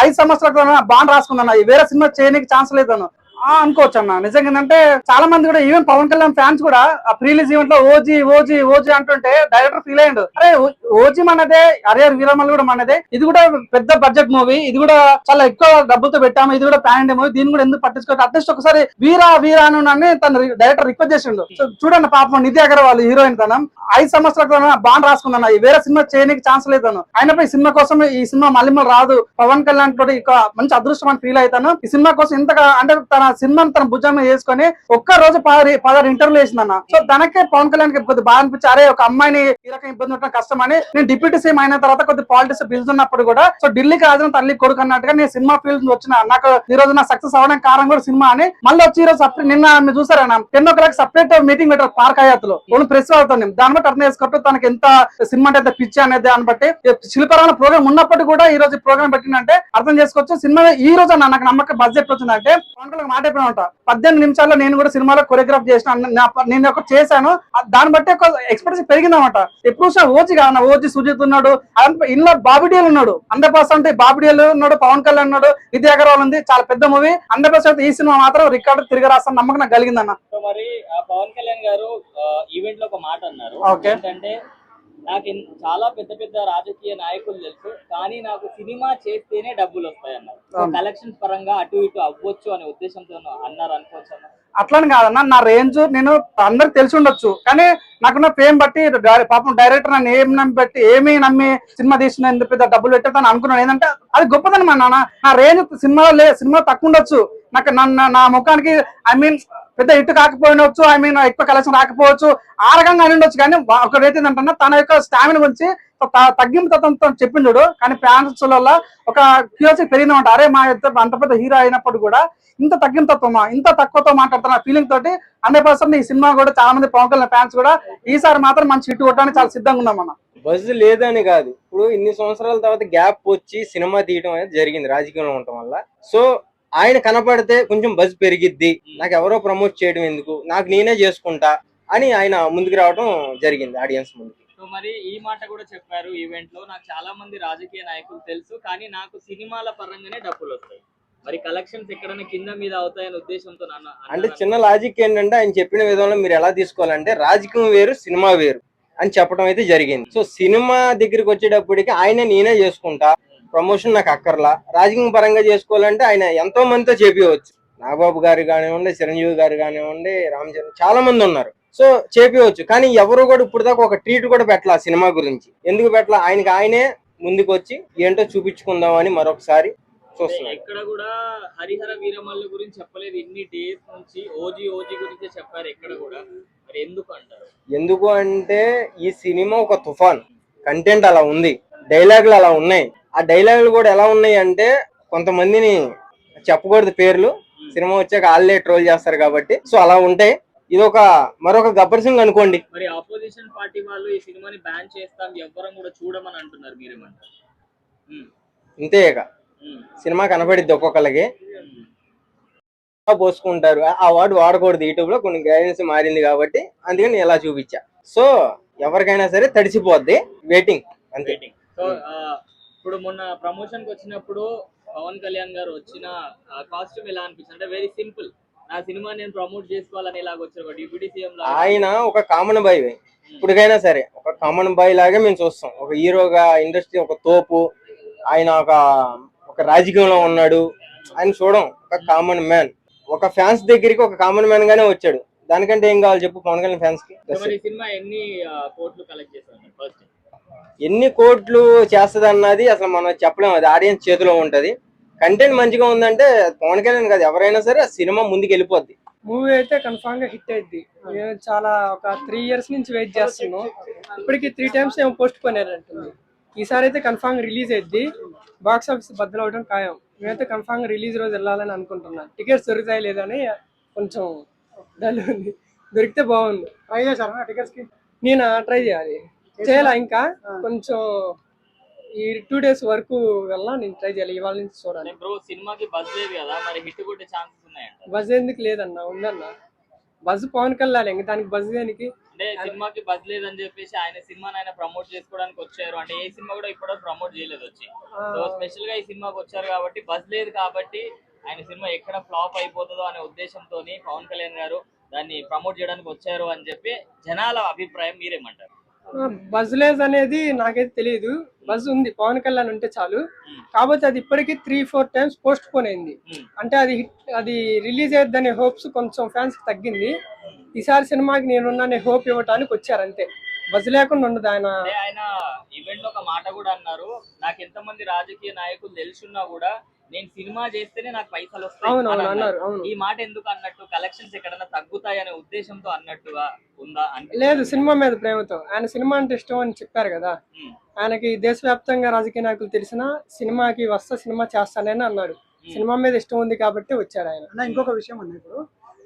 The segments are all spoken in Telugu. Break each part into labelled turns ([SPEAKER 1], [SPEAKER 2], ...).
[SPEAKER 1] ఐదు సంవత్సరాలు బాండ్ రాసుకున్నాను వేరే సినిమా చేయడానికి ఛాన్స్ లేదు అనుకోవచ్చు అన్న. నిజంగా ఏంటంటే చాలా మంది కూడా ఈవెన్ పవన్ కళ్యాణ్ ఫ్యాన్స్ కూడా ఆ ప్రీలీజ్ ఈవెంట్లో ఓజీ ఓజీ ఓజీ అంటుంటే డైరెక్టర్ ఫీల్ అయ్యిండు. అరే ఓ- ఓజీ మనదే అరే వీరమల్ కూడా మనదే. ఇది కూడా పెద్ద బడ్జెట్ మూవీ ఇది కూడా చాలా ఎక్కువ డబ్బులతో పెట్టాము. ఇది కూడా ప్యాన్ మూవీ దీన్ని కూడా ఎందుకు పట్టించుకోవచ్చు అట్లీస్ట్ ఒకసారి వీరా వీరా అని తన డైరెక్టర్ రిక్వెస్ట్ చేసిండు. చూడండి పాపం నిధి అగర్వాల్ హీరోయిన్ తనం. ఐదు సంవత్సరాల క్రితం బాండ్ రాసుకున్నాను. ఈ వేరే సినిమా చేయడానికి ఛాన్స్ లేదు అయినప్పుడు ఈ సినిమా కోసం ఈ సినిమా మళ్ళీ మళ్ళీ రాదు. పవన్ కళ్యాణ్ తోటి మంచి అదృష్టం అని ఫీల్ అవుతాను. ఈ సినిమా కోసం ఇంతగా అంటే తన సినిమాని తన భుజం మీద వేసుకొని ఒక్క రోజు పదహారు పదహారు ఇంటర్వ్యూ వేసిందన్న. సో తనకే పవన్ కళ్యాణ్ కొద్దిగా బాగా అనిపించి అరే ఒక అమ్మాయిని ఈ రకం ఇబ్బంది ఉండడం కష్టం అని నేను డిప్యూటీ సీఎం అయిన తర్వాత కొద్ది పాలిటిక్స్ ఉన్నప్పుడు కూడా సో ఢిల్లీకి రాజు తల్లి కొడుకు అన్నట్టుగా నేను సినిమా ఫీల్డ్ వచ్చిన నాకు ఈ రోజు నా సక్సెస్ అవడానికి కారణం కూడా సినిమా అని మళ్ళీ వచ్చి ఈ రోజు సపరేట్ నిన్న మీరు చూసారా ten o'clock separate meeting పెట్టారు పార్క్ హయాత్లో. ఓన్లీ ప్రెస్ వాళ్ళతో దాన్ని బట్టి అర్థం చేసుకుంటూ తనకి ఎంత సినిమా అంటే ఎంత పిచ్చి అనేది దాన్ని బట్టి శిల్పరాల ప్రోగ్రామ్ ఉన్నప్పటికీ కూడా ఈ రోజు ప్రోగ్రామ్ పెట్టిందంటే అర్థం చేసుకోవచ్చు. సినిమా ఈ రోజు నాకు నమ్మకం బడ్జెట్ వచ్చిందంటే పవన్ కళ్యాణ్ మాట అయిపోయిన ఉంటా పద్దెనిమిది నిమిషాల్లో నేను కూడా సినిమాలో కొరియోగ్రాఫ్ చేసిన నేను ఒక చేశాను. దాన్ని బట్టి ఒక ఎక్స్పీరియన్స్ పెరిగిందన్నమాట. ఎప్పుడు చూసినా ఓజీ కాదన్న ఓజీ సుజిత్ ఉన్నాడు. ఇంట్లో బాబిడియల్ ఉన్నాడు. హండ్రెడ్ పర్సెంట్ బాబిడియల్ ఉన్నాడు పవన్ కళ్యాణ్ ఉన్నాడు విద్య అగర్వాల్ ఉంది. చాలా పెద్ద మూవీ. హండ్రెడ్ పర్సెంట్ ఈ సినిమా మాత్రం రికార్డు తిరిగి రాస్తాను నమ్మకం నాకు కలిగిందన్న.
[SPEAKER 2] మరి పవన్ కళ్యాణ్ గారు ఈవెంట్లో ఒక మాట అన్నారు.
[SPEAKER 1] Okay.
[SPEAKER 2] ఏంటంటే నాకు చాలా పెద్ద పెద్ద రాజకీయ నాయకులు తెలుసు కానీ నాకు సినిమా చేస్తేనే డబ్బులు వస్తాయి అన్నారు. కలెక్షన్స్ పరంగా అటు ఇటు అవ్వచ్చు అనే ఉద్దేశంతో అన్నారు అనుకోవచ్చు
[SPEAKER 1] అట్లని కాదన్న నా రేంజ్ నేను అందరికి తెలిసి ఉండొచ్చు కానీ నాకున్న ఫేమ్ బట్టి పాపం డైరెక్టర్ నన్ను ఏం నమ్మి బట్టి ఏమీ నమ్మి సినిమా తీసిన ఎంత పెద్ద డబ్బులు పెట్టేస్తాను అనుకున్నాను. ఏంటంటే అది గొప్పదనం మా నాన్న నా రేంజ్ సినిమాలో లే సినిమా తక్కువ ఉండొచ్చు. నాకు నన్ను నా ముఖానికి ఐ మీన్ పెద్ద ఇటు కాకపోయినవచ్చు ఐ మీన్ ఎక్కువ కలెక్షన్ రాకపోవచ్చు ఆ రకంగా అని ఉండొచ్చు. కానీ వా- ఒకటి ఏంటంటే తన యొక్క స్టామినా గురించి తగ్గింపు తత్వంతో చెప్పింది చూడు. కానీ ఫ్యాన్స్ వల్ల ఒక క్యూరియాసిటీ పెరిగిందన్నమాట. అరే మా ఇద్దరు అంత పెద్ద హీరో అయినప్పుడు కూడా ఇంత తగ్గింపు తత్వమా ఇంత తక్కువతో మాట్లాడుతున్న ఫీలింగ్ తోటి హండ్రెడ్ పర్సెంట్ ఈ సినిమా కూడా చాలా మంది పవన్ కళ్యాణ్ ఫ్యాన్స్ కూడా ఈసారి మాత్రం మంచి హిట్ కొట్టడానికి చాలా సిద్ధంగా ఉన్నాం మనం
[SPEAKER 3] బజ్ లేదని కాదు. ఇప్పుడు ఇన్ని సంవత్సరాల తర్వాత గ్యాప్ వచ్చి సినిమా తీయడం అనేది జరిగింది రాజకీయంలో ఉండటం వల్ల. సో ఆయన కనపడితే కొంచెం బజ్ పెరిగిద్ది. నాకు ఎవరో ప్రమోట్ చేయడం ఎందుకు? నాకు నేనే చేసుకుంటా అని ఆయన ముందుకు రావడం జరిగింది ఆడియన్స్ ముందుకి
[SPEAKER 2] సో మరి ఈ మాట కూడా చెప్పారు ఈవెంట్లో. నాకు చాలా మంది రాజకీయ నాయకులు తెలుసు కానీ నాకు సినిమాల పరంగానే డబ్బులు వస్తాయి. మరి కలెక్షన్స్ ఎక్కడైనా కింద మీద అవుతాయనే ఉద్దేశంతో నన్ను
[SPEAKER 3] అంటే చిన్న లాజిక్ ఏంటంటే ఆయన చెప్పిన విధంలో మీరు ఎలా తీసుకోవాలంటే రాజకీయం వేరు సినిమా వేరు అని చెప్పడం అయితే జరిగింది. సో సినిమా దగ్గరికి వచ్చేటప్పటికి ఆయన నేనే చేసుకుంటా. ప్రమోషన్ నాకు అక్కర్లా. రాజకీయం పరంగా చేసుకోవాలంటే ఆయన ఎంతో మందితో చేపించవచ్చు నాగబాబు గారు కానివ్వండి చిరంజీవి గారు కానివ్వండి రామ్ చరణ్ చాలా మంది ఉన్నారు. సో చేపించవచ్చు కానీ ఎవరు కూడా ఇప్పుడు దాకా ఒక ట్రీట్ కూడా పెట్టాల సినిమా గురించి. ఎందుకు పెట్టాల? ఆయనకి ఆయనే ముందుకు వచ్చి ఏంటో చూపించుకుందాం అని మరొకసారి చూస్తున్నారు
[SPEAKER 2] ఎక్కడ కూడా హరిహర వీరమల్లు గురించి చెప్పలేదు. ఇన్ని డేస్ నుంచి ఓజీ ఓజీ గురించి చెప్పారు ఎక్కడ కూడా. మరి ఎందుకు అంటారు?
[SPEAKER 3] ఎందుకు అంటే ఈ సినిమా ఒక తుఫాన్. కంటెంట్ అలా ఉంది. డైలాగులు అలా ఉన్నాయి. ఆ డైలాగులు కూడా ఎలా ఉన్నాయి అంటే కొంతమందిని చెప్పకూడదు పేర్లు. సినిమా వచ్చాక వాళ్ళే ట్రోల్ చేస్తారు కాబట్టి. సో అలా ఉంటాయి. ఇది ఒక మరొక గబ్బర్ సింగ్ అనుకోండి.
[SPEAKER 2] మరి ఆపోజిషన్ పార్టీ వాళ్ళు ఈ సినిమాని బ్యాన్ చేస్తాం ఎవ్వరం కూడా చూడమని అంటున్నారు మీరేమంటారు?
[SPEAKER 3] ఇంతే ఇక. సినిమా కనపడిద్ది ఒక్కొక్కరికి
[SPEAKER 2] ఉమ్.
[SPEAKER 3] పోసుకుంటారు. ఆ- వర్డ్ వాడకూడదు. యూట్యూబ్లో కొన్ని గైడెన్స్ మారింది కాబట్టి అందుకని ఇలా చూపించా. సో ఎవరికైనా సరే తడిసిపోద్ది. వెయిటింగ్ అంతే.
[SPEAKER 2] ఇప్పుడు మొన్న ప్రమోషన్కి వచ్చినప్పుడు పవన్ కళ్యాణ్ గారు వచ్చిన కాస్ట్యూమ్ ఎలా అనిపించింది? అంటే వెరీ సింపుల్ నా సినిమా నేను ప్రమోట్ చేసుకోవాలని ఇలాగ వచ్చారు డిప్యూటీ సీఎం
[SPEAKER 3] ఆయన ఒక కామన్ బాయ్ ఇప్పటికైనా సరే ఒక కామన్ బాయ్ లాగే మేము చూస్తాం. ఒక హీరోగా ఇండస్ట్రీ ఒక తోపు ఆయన ఒక ఒక రాజకీయంలో ఉన్నాడు. ఆయన చూడం ఒక కామన్ మ్యాన్ ఒక ఫ్యాన్స్ దగ్గరికి ఒక కామన్ మ్యాన్ గానే వచ్చాడు. దానికంటే ఏం కావాలి చెప్పు పవన్ కళ్యాణ్
[SPEAKER 2] ఫ్యాన్స్కి? సినిమా ఎన్ని కోట్లు కలెక్ట్ చేశారు ఫస్ట్
[SPEAKER 3] ఎన్ని కోట్లు చేస్తుంది అన్నది అసలు మనం చెప్పలేము అది ఆడియన్స్ చేతిలో ఉంటది. కంటెంట్ మంచిగా ఉందంటే పవన్ కళ్యాణ్ కాదు ఎవరైనా సరే ఆ సినిమా ముందుకు వెళ్ళిపోద్ది
[SPEAKER 4] మూవీ అయితే కన్ఫామ్గా హిట్ అయింది నేను చాలా ఒక త్రీ ఇయర్స్ నుంచి వెయిట్ చేస్తున్నాను. ఇప్పటికి త్రీ టైమ్స్ ఏమో పోస్ట్ పోయినారంటుంది. ఈసారి అయితే కన్ఫామ్ రిలీజ్ అయింది బాక్స్ ఆఫీస్ బద్దలు అవడం ఖాయం. మేమైతే కన్ఫామ్ రిలీజ్ రోజు వెళ్ళాలని అనుకుంటున్నాను టికెట్స్ దొరుకుతాయి లేదని కొంచెం దాని దొరికితే బాగుంది
[SPEAKER 1] ట్రై చేశారా టికెట్స్కి
[SPEAKER 4] నేను? ట్రై చేయాలి. చేయాలా ఇంకా? కొంచెం ఈ టూ డేస్ వరకు వెళ్ళా నేను ట్రై చేయాలి. ఇవాళ నుంచి చూడాలి.
[SPEAKER 2] బ్రో సినిమాకి బజ్ లేదు కదా మరి హిట్ కొట్టే ఛాన్సెస్ ఉన్నాయంట
[SPEAKER 4] బజ్ ఎందుకు లేదన్నా? ఉందన్నా? బజ్ పవన్ కళ్యాణ్ ఇంక దానికి బజ్ దేనికి?
[SPEAKER 2] అంటే సినిమాకి బజ్ లేదని చెప్పేసి ఆయన సినిమాని ఆయన ప్రమోట్ చేసుకోవడానికి వచ్చారు. అంటే ఏ సినిమా కూడా ఇప్పుడు ప్రమోట్ చేయలేదు వచ్చి. సో స్పెషల్గా ఈ సినిమాకి వచ్చారు కాబట్టి బజ్ లేదు కాబట్టి ఆయన సినిమా ఎక్కడ ఫ్లాప్ అయిపోతుందో అనే ఉద్దేశంతో పవన్ కళ్యాణ్ గారు దాన్ని ప్రమోట్ చేయడానికి వచ్చారు అని చెప్పి జనాల అభిప్రాయం మీరేమంటారు?
[SPEAKER 4] బజ్ లేజ్ అనేది నాకైతే తెలియదు బజ్ ఉంది పవన్ కళ్యాణ్ ఉంటే చాలు. కాకపోతే అది ఇప్పటికీ three four times postpone అయింది. అంటే అది అది రిలీజ్ అయ్యద్దనే హోప్స్ కొంచెం ఫ్యాన్స్ తగ్గింది. ఈసారి సినిమాకి నేనున్నానే హోప్ ఇవ్వటానికి వచ్చారు అంతే. బజ్ లేకుండా ఉండదు ఆయన.
[SPEAKER 2] ఆయన ఈవెంట్లో ఒక మాట కూడా అన్నారు. నాకు ఎంతమంది రాజకీయ నాయకులు తెలుసున్నా కూడా నేను సినిమా చేస్తేనే నాకు పైసలు వస్తాయి. ఈ మాట ఎందుకు అన్నట్టు కలెక్షన్స్ ఎక్కడన్నా తగ్గుతాయి అనే ఉద్దేశంతో అన్నట్టుగా ఉందా అంటే
[SPEAKER 4] లేదు సినిమా మీద ప్రేమతో. ఆయన సినిమా అంటే ఇష్టం అని చెప్పారు కదా. ఆయనకి దేశవ్యాప్తంగా రాజకీయ నాయకులు తెలిసిన సినిమాకి వస్తా సినిమా చేస్తానని అన్నాడు సినిమా మీద ఇష్టం ఉంది కాబట్టి వచ్చాడు ఆయన.
[SPEAKER 5] అన్న ఇంకొక విషయం ఉంది ఇప్పుడు.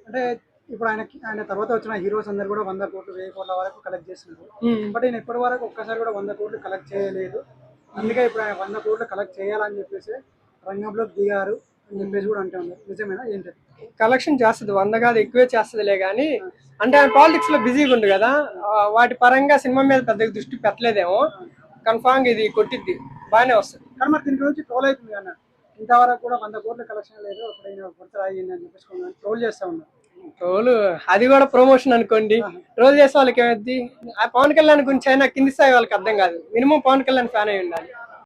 [SPEAKER 5] అంటే ఇప్పుడు ఆయన ఆయన తర్వాత వచ్చిన హీరోస్ అందరు కూడా వంద కోట్లు వెయ్యి కోట్ల వరకు కలెక్ట్ చేస్తున్నారు.
[SPEAKER 4] ఉమ్.
[SPEAKER 5] బట్ ఆయన ఇప్పటి వరకు ఒక్కసారి కూడా వంద కోట్లు కలెక్ట్ చేయలేదు. అందుకే ఇప్పుడు ఆయన వంద కోట్లు కలెక్ట్ చేయాలని చెప్పేసి రంగంలోకి దిగారు అని చెప్పేసి కూడా అంటూ ఉన్నారు. నిజమేనా? ఏంటి?
[SPEAKER 4] కలెక్షన్ చేస్తుంది వంద కాదు ఎక్కువే చేస్తుందిలే కానీ అంటే ఆయన పాలిటిక్స్లో బిజీగా ఉండు కదా వాటి పరంగా సినిమా మీద పెద్దగా దృష్టి పెట్టలేదేమో. కన్ఫామ్ ఇది కొట్టిద్ది బాగానే వస్తుంది.
[SPEAKER 5] కానీ మరి దీని గురించి ట్రోల్ అవుతుంది అన్న. ఇంతవరకు కూడా వంద కోట్ల కలెక్షన్ లేదు అప్పుడైనా గుర్తు అయ్యింది అని చెప్పేసి ట్రోల్ చేస్తా ఉన్నారు.
[SPEAKER 4] రోల్ అది కూడా ప్రమోషన్ అనుకోండి. రోల్ చేసే వాళ్ళకి ఏమైంది ఆ పవన్ కళ్యాణ్ గురించి అయినా కింది స్థాయి వాళ్ళకి అర్థం కాదు. మినిమం పవన్ కళ్యాణ్ ఫ్యాన్ అయి ఉండాలి.